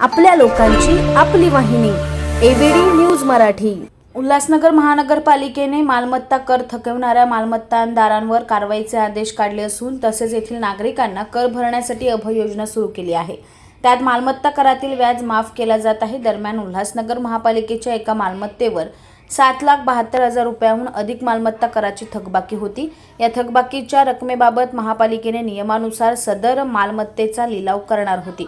आपल्या लोकांची आपली वाहिनी एबीडी न्यूज मराठी. उल्हासनगर महानगरपालिकेने मालमत्ता कर थकवणाऱ्या मालमत्तादारांवर कारवाईचे आदेश काढले असून तसेच येथील नागरिकांना कर भरण्यासाठी अभय योजना सुरू केली आहे. त्यात मालमत्ता करातील व्याज माफ केला जात आहे. दरम्यान उल्हासनगर महापालिकेच्या एका मालमत्तेवर सात लाख बहात्तर हजार रुपयाहून अधिक मालमत्ता कराची थकबाकी होती. या थकबाकीच्या रकमेबाबत महापालिकेने नियमानुसार सदर मालमत्तेचा लिलाव करणार होती.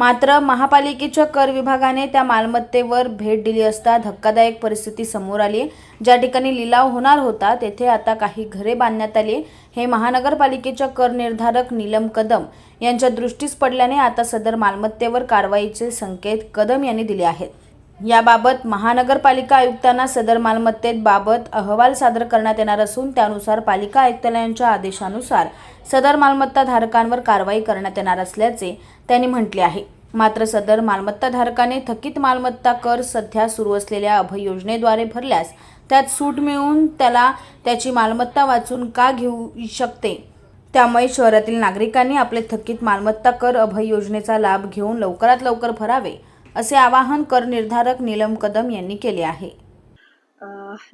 मात्र महापालिकेच्या कर विभागाने त्या मालमत्तेवर भेट दिली असता धक्कादायक परिस्थिती समोर आली ज्या ठिकाणी लिलाव होणार होता तेथे आता काही घरे बांधण्यात आली हे महानगरपालिकेच्या कर निर्धारक नीलम कदम यांच्या दृष्टीस पडल्याने आता सदर मालमत्तेवर कारवाईचे संकेत कदम यांनी दिले आहेत. याबाबत महानगरपालिका आयुक्तांना सदर मालमत्तेत बाबत अहवाल सादर करण्यात येणार असून त्यानुसार पालिका आयुक्तालयांच्या आदेशानुसार सदर मालमत्ता धारकांवर कारवाई करण्यात येणार असल्याचे त्यांनी म्हटले आहे. मात्र सदर मालमत्ता धारकाने थकीत मालमत्ता कर सध्या सुरू असलेल्या अभय योजनेद्वारे भरल्यास त्यात सूट मिळून त्याला त्याची मालमत्ता वाचून का घेऊ शकते? त्यामुळे शहरातील नागरिकांनी आपले थकीत मालमत्ता कर अभय योजनेचा लाभ घेऊन लवकरात लवकर भरावे असे आवाहन कर निर्धारक नीलम कदम यांनी केले आहे.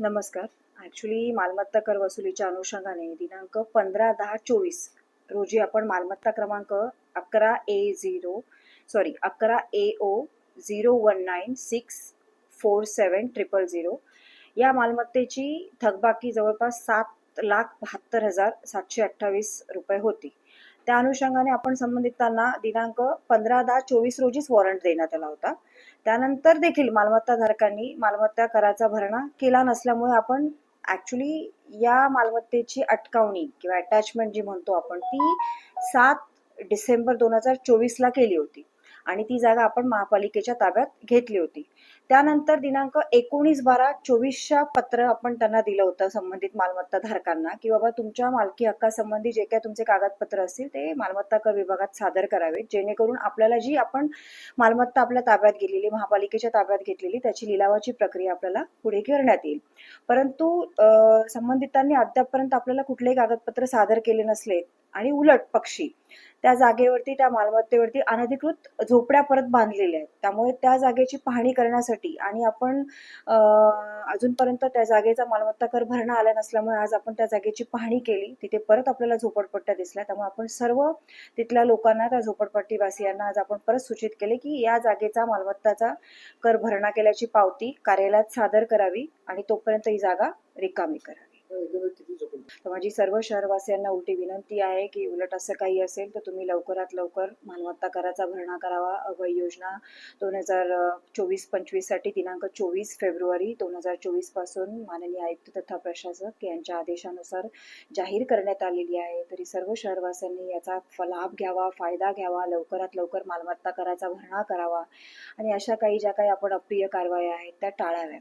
नमस्कार. ॲक्च्युली मालमत्ता कर वसुलीच्या अनुषंगाने दिनांक पंधरा दहा चोवीस रोजी आपण मालमत्ता क्रमांक अकरा ए झिरो सॉरी अकरा A O zero one nine six four seven triple zero या मालमत्तेची थकबाकी जवळपास सात लाख बहात्तर हजार सातशे अठ्ठावीस रुपये होती. त्या अनुषंगाने आपण संबंधितांना दिनांक पंधरा दहा चोवीस रोजीच वॉरंट देण्यात आला होता. त्यानंतर देखील मालमत्ताधारकांनी मालमत्ता कराचा भरणा केला नसल्यामुळे आपण ॲक्च्युली या मालमत्तेची अटकावणी किंवा अटॅचमेंट जी म्हणतो आपण ती सात डिसेंबर दोन हजार चोवीसला केली होती. आणि ती जागा आपण महापालिकेच्या ताब्यात घेतली होती. त्यानंतर दिनांक एकोणीस बारा चोवीसच्या पत्र आपण त्यांना दिलं होतं संबंधित मालमत्ता धारकांना की बाबा तुमच्या मालकी हक्कासंबंधी जे काही तुमचे कागदपत्र असतील ते मालमत्ता कर विभागात सादर करावेत. जेणेकरून आपल्याला जी आपण मालमत्ता आपल्या ताब्यात गेलेली महापालिकेच्या ताब्यात घेतलेली त्याची लिलावाची प्रक्रिया आपल्याला पुढे करण्यात येईल. परंतु संबंधितांनी अद्यापपर्यंत आपल्याला कुठलेही कागदपत्र सादर केले नसले आणि उलट पक्षी. त्या जागेवरती त्या मालमत्तेवरती अनधिकृत झोपड्या परत बांधलेल्या आहेत. त्यामुळे त्या जागेची पाहणी करण्यासाठी आणि आपण अजूनपर्यंत त्या जागेचा मालमत्ता कर भरणा आला नसल्यामुळे आज आपण त्या जागेची पाहणी केली. तिथे परत आपल्याला झोपडपट्ट्या दिसल्या. त्यामुळे आपण सर्व तिथल्या लोकांना त्या झोपडपट्टीवासियांना आज आपण परत सूचित केले की या जागेचा मालमत्ताचा कर भरणा केल्याची पावती कार्यालयात सादर करावी आणि तोपर्यंत ही जागा रिकामी करावी. तर माझी सर्व शहरवासियांना उलटी विनंती आहे की उलट असं काही असेल तर तुम्ही लवकरात लवकर मालमत्ता कराचा भरणा करावा. अभय योजना दोन हजार चोवीस पंचवीससाठी दिनांक चोवीस फेब्रुवारी दोन हजार चोवीसपासून माननीय आयुक्त तथा प्रशासक यांच्या आदेशानुसार जाहीर करण्यात आलेली आहे. तरी सर्व शहरवासियांनी याचा लाभ घ्यावा फायदा घ्यावा लवकरात लवकर मालमत्ता कराचा भरणा करावा. आणि अशा काही ज्या काही आपण अप्रिय कारवाया आहेत त्या टाळाव्यात.